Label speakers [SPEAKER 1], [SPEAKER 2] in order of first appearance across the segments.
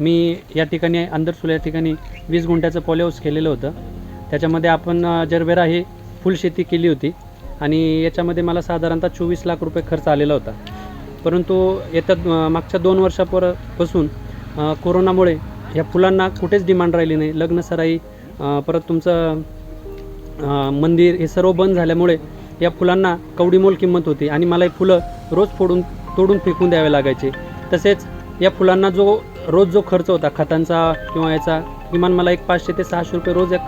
[SPEAKER 1] मी या ठिकाणी अंदरसूल या ठिकाणी वीस गुंठ्याचं पॉलिहाऊस केलेलं होतं. त्याच्यामध्ये आपण जरबेरा ही फुलशेती केली होती आणि याच्यामध्ये मला साधारणतः चोवीस लाख रुपये खर्च आलेला होता. परंतु येत्या मागच्या दोन वर्षापासून कोरोनामुळे या फुलांना कुठेच डिमांड राहिली नाही. लग्नसराई परत तुमचं मंदिर हे सर्व बंद झाल्यामुळे या फुलांना कवडीमोल किंमत होती आणि मला हे फुलं रोज फोडून तोडून फेकून द्यावे लागायचे. तसेच या फुलांना जो रोज जो खर्च होता खतांचा किंवा याचा किमान मला एक पाचशे ते सहाशे रुपये रोज या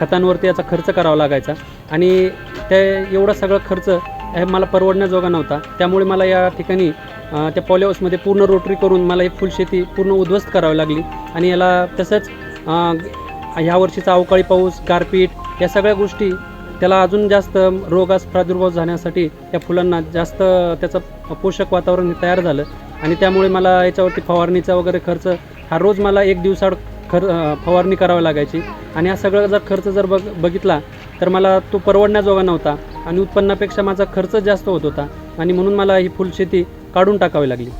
[SPEAKER 1] खतांवरती याचा खर्च करावा लागायचा. आणि ते एवढा सगळा खर्च हे मला परवडण्याजोगा नव्हता. त्यामुळे मला या ठिकाणी त्या पॉलिहाऊसमध्ये पूर्ण रोटरी करून मला ही फुलशेती पूर्ण उद्ध्वस्त करावी लागली. आणि याला तसंच ह्या वर्षीचा अवकाळी पाऊस गारपीट या सगळ्या गोष्टी त्याला अजून जास्त रोगास प्रादुर्भाव जाण्यासाठी त्या फुलांना जास्त त्याचं पोषक वातावरण तयार झालं. आणि त्यामुळे मला याच्यावरती फवारणीचा वगैरे खर्च हा रोज मला एक दिवसाड खर फवारणी करावी लागायची. आणि हा सगळा जर खर्च जर बघ बघितला तर मला तो परवडण्याजोगा नव्हता आणि उत्पन्नापेक्षा माझा खर्च जास्त होत होता. आणि म्हणून मला ही फुलशेती काढून टाकावी लागली.